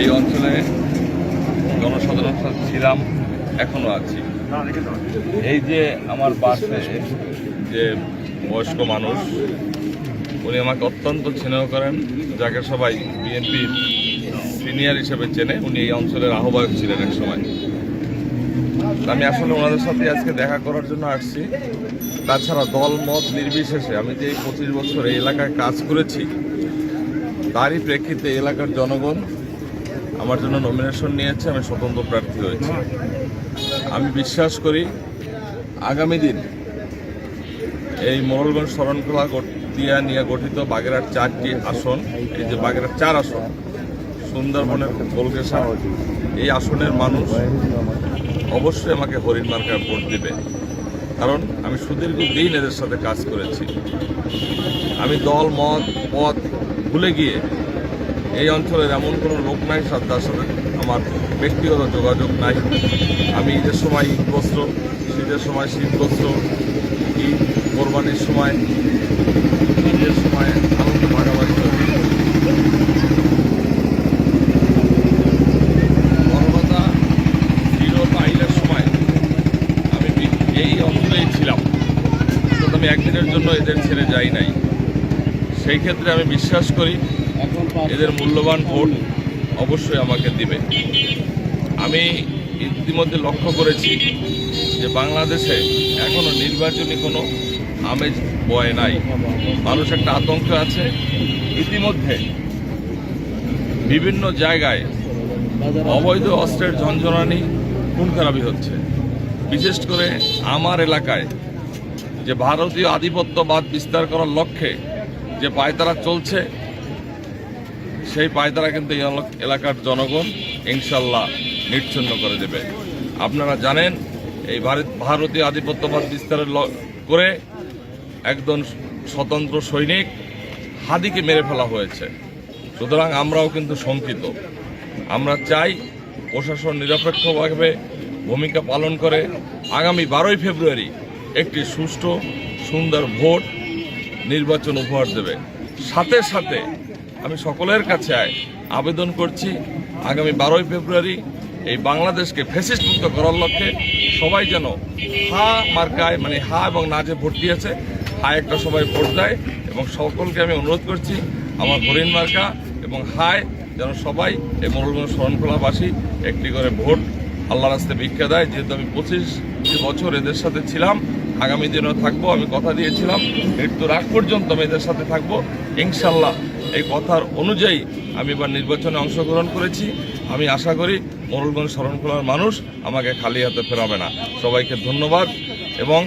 এই অঞ্চলে জনসাধারণ ছিলাম, এখনও আছি। এই যে আমার পাশে যে বয়স্ক মানুষ, উনি আমাকে অত্যন্ত স্নেহ করেন, যাকে সবাই বিএনপির সিনিয়র হিসেবে চেনে। উনি এই অঞ্চলের আহ্বায়ক ছিলেন এক সময়। আমি আসলে ওনাদের সাথে আজকে দেখা করার জন্য আসছি। তাছাড়া দল মত নির্বিশেষে আমি যে পঁচিশ বছর এই এলাকায় কাজ করেছি, তারই প্রেক্ষিতে এলাকার জনগণ আমার জন্য নমিনেশন নিয়েছে, আমি স্বতন্ত্র প্রার্থী হয়েছি। আমি বিশ্বাস করি, আগামী দিন এই মোরলগঞ্জ শরণখোলা দিয়া নিয়ে গঠিত বাগেরহাট চারটি আসন, এই যে বাগেরহাট চার আসন সুন্দরবনের গোলকেশা এই আসনের মানুষ অবশ্যই আমাকে হরিণ মার্কায় ভোট দেবে। কারণ আমি সুদীর্ঘ দিন এদের সাথে কাজ করেছি। আমি দল, মত, পথ ভুলে গিয়ে এই অঞ্চলের এমন কোনো লোক নাই যার সাথে আমার ব্যক্তিগত যোগাযোগ নাই। আমি ঈদের সময় ঈদ বস্ত্র শীতের সময় শীত বস্ত্র ঈদ কোরবানির সময়, ঈদের সময় আনন্দ ভাগাভাগি করি। আইলের সময় আমি এই অঞ্চলেই ছিলাম। আমি একদিনের জন্য এদের ছেড়ে যাই নাই। সেই ক্ষেত্রে আমি বিশ্বাস করি এদের মূল্যবান ভোট অবশ্যই আমাকে দিবে। আমি ইতিমধ্যে লক্ষ্য করেছি যে বাংলাদেশে এখনও নির্বাচনী কোনো আমেজ বয় নাই। মানুষ একটা আতঙ্ক আছে। ইতিমধ্যে বিভিন্ন জায়গায় অবৈধ অস্ত্রের ঝঞ্ঝনানি খুন খারাপি হচ্ছে। বিশেষ করে আমার এলাকায় যে ভারতীয় আধিপত্যবাদ বিস্তার করার লক্ষ্যে যে পায়তারা চলছে সেই পায়তারা কিন্তু এলাকার জনগণ ইনশাল্লাহ নিচ্ছন্ন করে দেবে। আপনারা জানেন, এই ভারত- ভারতীয় আধিপত্যবাদ বিস্তারের করে একজন স্বতন্ত্র সৈনিক হাদিকে মেরে ফেলা হয়েছে। সুতরাং আমরাও কিন্তু শঙ্কিত। আমরা চাই প্রশাসন নিরপেক্ষভাবে ভূমিকা পালন করে আগামী বারোই ফেব্রুয়ারি একটি সুষ্ঠু, সুন্দর ভোট নির্বাচন উপহার দেবে। সাথে সাথে আমি সকলের কাছে আবেদন করছি, আগামী বারোই ফেব্রুয়ারি এই বাংলাদেশকে ফেসিস্ট মুক্ত করার লক্ষ্যে সবাই যেন হা মার্কায় মানে হা এবং না যে ভোট দিয়েছে, হা একটা সবাই ভোট দেয় এবং সকলকে আমি অনুরোধ করছি, আমার হরিণ মার্কা এবং হায় যেন সবাই এই মরুলগঞ্জ শরণখোলাবাসী একটি করে ভোট আল্লাহ রাস্তায় ভিক্ষা দেয়। যেহেতু আমি পঁচিশ বছর এদের সাথে ছিলাম, আগামী দিনেও থাকব, আমি কথা দিয়েছিলাম, মৃত্যুর আগ পর্যন্ত আমি এদের সাথে থাকব। ইনশাল্লাহ এই কথার অনুযায়ী আমি এবার নির্বাচনে অংশগ্রহণ করেছি। আমি আশা করি মোরলগঞ্জ শরণখোলার মানুষ আমাকে খালি হাতে ফেরাবে না। সবাইকে ধন্যবাদ এবং